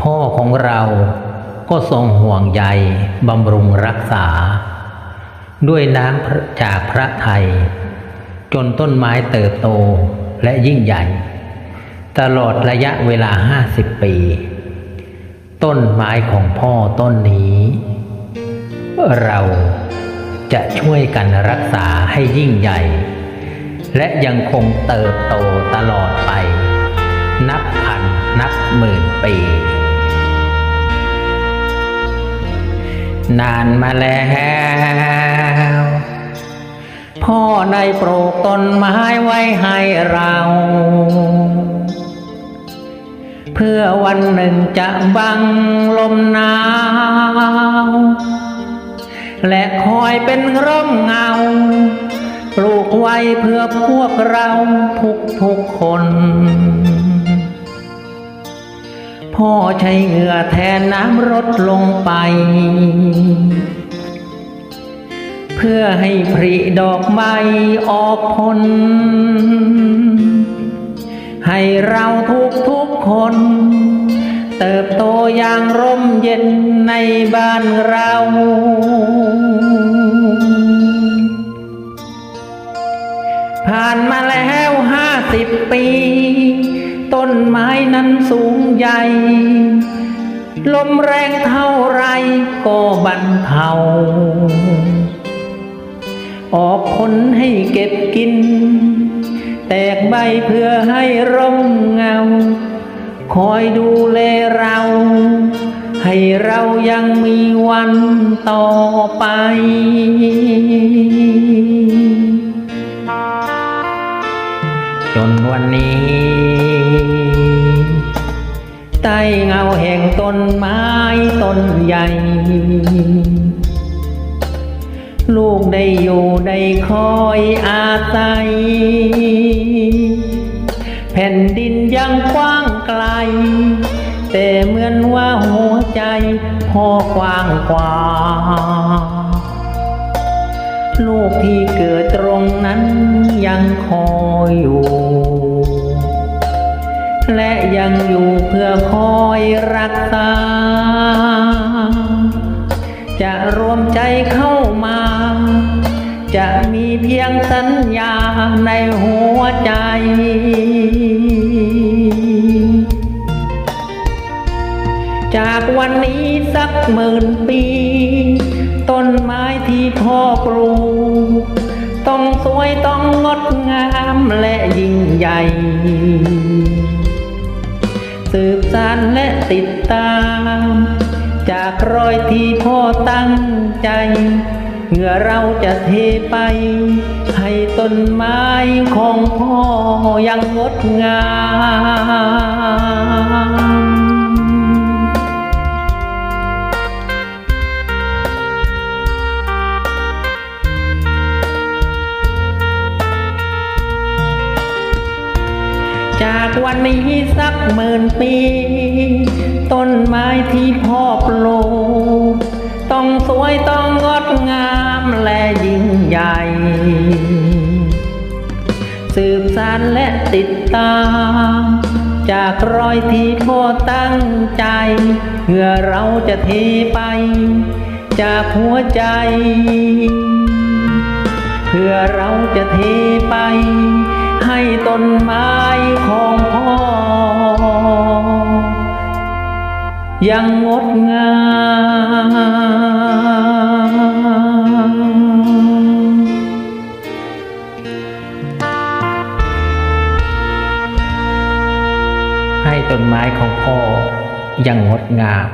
พ่อของเราก็ทรงห่วงใยบำรุงรักษา ด้วยน้ำจากพระไทย จนต้นไม้เติบโตและยิ่งใหญ่ ตลอดระยะเวลาห้าสิบปี ต้นไม้ของพ่อต้นนี้ เราจะช่วยกันรักษาให้ยิ่งใหญ่ และยังคงเติบโตตลอดไป นับพันนับหมื่นปี นานมาแล้ว พ่อได้ปลูกต้นไม้ไว้ให้เรา เพื่อวันหนึ่งจะบังลมหนาว และคอยเป็นร่มเงา ปลูกไว้เพื่อพวกเราทุกทุกๆคน พ่อใช้เหงื่อแทนน้ำรดลงไป เพื่อให้ผลิดอกไม้ออกผลให้เราทุกทุกคน เติบโตอย่างร่มเย็นในบ้านเราผ่านมาแล้วห้าสิบปี ไม้นั้นสูงใหญ่ ลมแรงเท่าไรก็บรรเทา ออกผลให้เก็บกิน แตกใบเพื่อให้ร่มเงา คอยดูแลเรา ให้เรายังมีวันต่อไป ต้นไม้ต้นใหญ่ ลูกได้อยู่ได้คอยอาศัย แผ่นดินยังกว้างไกล แต่เหมือนว่าหัวใจพ่อกว้างกว่า ลูกที่เกิดตรงนั้นยังคอยอยู่ และยังอยู่เพื่อคอยรักษา จะรวมใจเข้ามา จะมีเพียงสัญญาในหัวใจ จากวันนี้สักหมื่นปี ต้นไม้ที่พ่อปลูกต้องสวยต้องงดงามและยิ่งใหญ่ สืบสานและติดตาม จากรอยที่พ่อตั้งใจเมื่อเราจะเทไป ให้ต้นไม้ของพ่อยังงดงาม จากวันนี้สักหมื่นปี ต้นไม้ที่พ่อปลูกต้องสวยต้องงดงามและยิ่งใหญ่ สืบสานและติดตาม จากรอยที่พ่อตั้งใจเมื่อเราจะเทไป จากหัวใจ เพื่อเราจะเทไป ให้ต้นไม้ของพ่อ ยังงดงามให้ต้นไม้ของพ่อยังงดงาม